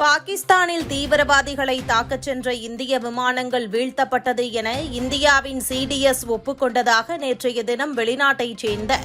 பாகிஸ்தானில் தீவிரவாதிகளை தாக்கச் சென்ற இந்திய விமானங்கள் வீழ்த்தப்பட்டது என இந்தியாவின் சிடிஎஸ் ஒப்புக்கொண்டதாக நேற்றைய தினம் வெளிநாட்டைச் சேர்ந்த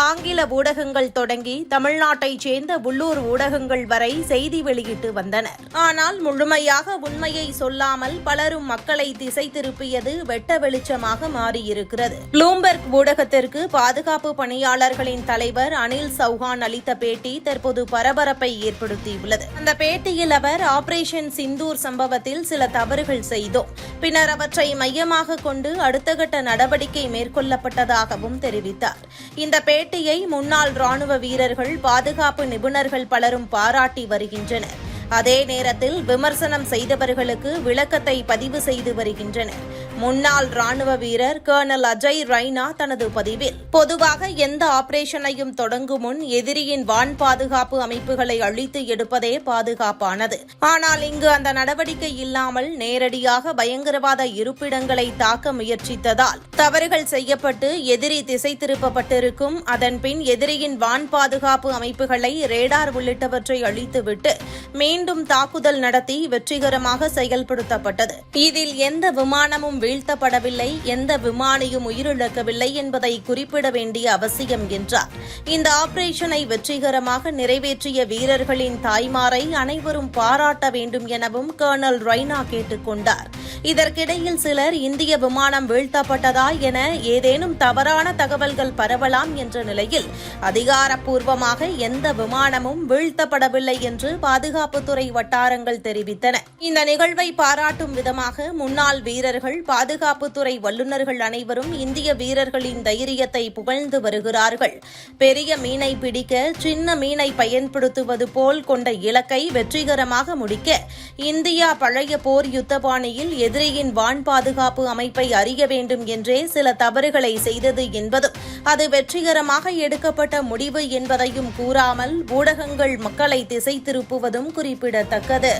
ஆங்கில ஊடகங்கள் தொடங்கி தமிழ்நாட்டைச் சேர்ந்த உள்ளூர் ஊடகங்கள் வரை செய்தி வெளியிட்டு வந்தன ஆனால் முழுமையாக உண்மையை சொல்லாமல் பலரும் மக்களை திசை திருப்பியது வெட்ட வெளிச்சமாக மாறியிருக்கிறது. ப்ளூம்பெர்க் ஊடகத்திற்கு பாதுகாப்பு பணியாளர்களின் தலைவர் அனில் சௌஹான் அளித்த பேட்டி தற்போது பரபரப்பை ஏற்படுத்தியுள்ளது. அந்த பேட்டியில் அவர் ஆபரேஷன் சிந்தூர் சம்பவத்தில் சில தவறுகள் செய்தோம். பின்னர் அவற்றை மையமாக கொண்டு அடுத்த கட்ட நடவடிக்கை மேற்கொள்ளப்பட்டதாகவும் தெரிவித்தார். இந்த பேட்டியை முன்னாள் ராணுவ வீரர்கள் பாதுகாப்பு நிபுணர்கள் பலரும் பாராட்டி வருகின்றனர். அதே நேரத்தில் விமர்சனம் செய்தவர்களுக்கு விளக்கத்தை பதிவு செய்து வருகின்றனர். முன்னாள் ராணுவ வீரர் கர்னல் அஜய் ரைனா தனது பதிவில் பொதுவாக எந்த ஆபரேஷனையும் தொடங்கும் முன் எதிரியின் வான் பாதுகாப்பு அமைப்புகளை அழித்து எடுப்பதே பாதுகாப்பானது. ஆனால் இங்கு அந்த நடவடிக்கை இல்லாமல் நேரடியாக பயங்கரவாத இருப்பிடங்களை தாக்க முயற்சித்ததால் தவறுகள் செய்யப்பட்டு எதிரி திசை திருப்பப்பட்டிருக்கும் அதன் பின் எதிரியின் வான் பாதுகாப்பு அமைப்புகளை ரேடார் உள்ளிட்டவற்றை அழித்துவிட்டு மீண்டும் தாக்குதல் நடத்தி வெற்றிகரமாக செயல்படுத்தப்பட்டது. இதில் எந்த விமானமும் வீழ்த்தப்படவில்லை. எந்த விமானியும் உயிரிழக்கவில்லை என்பதை குறிப்பிட வேண்டிய அவசியம் என்றார். இந்த ஆபரேஷனை வெற்றிகரமாக நிறைவேற்றிய வீரர்களின் தாய்மாரை அனைவரும் பாராட்ட வேண்டும் எனவும் கர்னல் ரைனா கேட்டுக் கொண்டார் இதற்கிடையில் சிலர் இந்திய விமானம் வீழ்த்தப்பட்டதா என ஏதேனும் தவறான தகவல்கள் பரவலாம் என்ற நிலையில் அதிகாரப்பூர்வமாக எந்த விமானமும் வீழ்த்தப்படவில்லை என்று பாதுகாப்புத்துறை வட்டாரங்கள் தெரிவித்தன. இந்த நிகழ்வை பாராட்டும் விதமாக முன்னாள் வீரர்கள் பாதுகாப்புத்துறை வல்லுநர்கள் அனைவரும் இந்திய வீரர்களின் தைரியத்தை புகழ்ந்து வருகிறார்கள். பெரிய மீனை பிடிக்க சின்ன மீனை பயன்படுத்துவது போல் கொண்ட இலக்கை வெற்றிகரமாக முடிக்க இந்தியா பழைய போர் யுத்தபாணியில் எதிரியின் வான் பாதுகாப்பு அமைப்பை அறிய வேண்டும் என்றே சில தவறுகளை செய்தது என்பதும் அது வெற்றிகரமாக எடுக்கப்பட்ட முடிவு என்பதையும் கூறாமல் ஊடகங்கள் மக்களை திசை திருப்புவதும் குறிப்பிடத்தக்கது.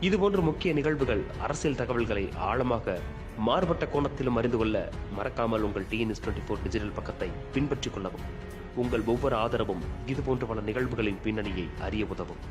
இதுபோன்ற முக்கிய நிகழ்வுகள் அரசியல் தகவல்களை ஆழமாக மாறுபட்ட கோணத்திலும் அறிந்து கொள்ள மறக்காமல் உங்கள் டிஎன்எஸ் டுவெண்ட்டி ஃபோர் டிஜிட்டல் பக்கத்தை பின்பற்றிக் கொள்ளவும் உங்கள் ஒவ்வொரு ஆதரவும் இதுபோன்ற பல நிகழ்வுகளின் பின்னணியை அறிய உதவும்.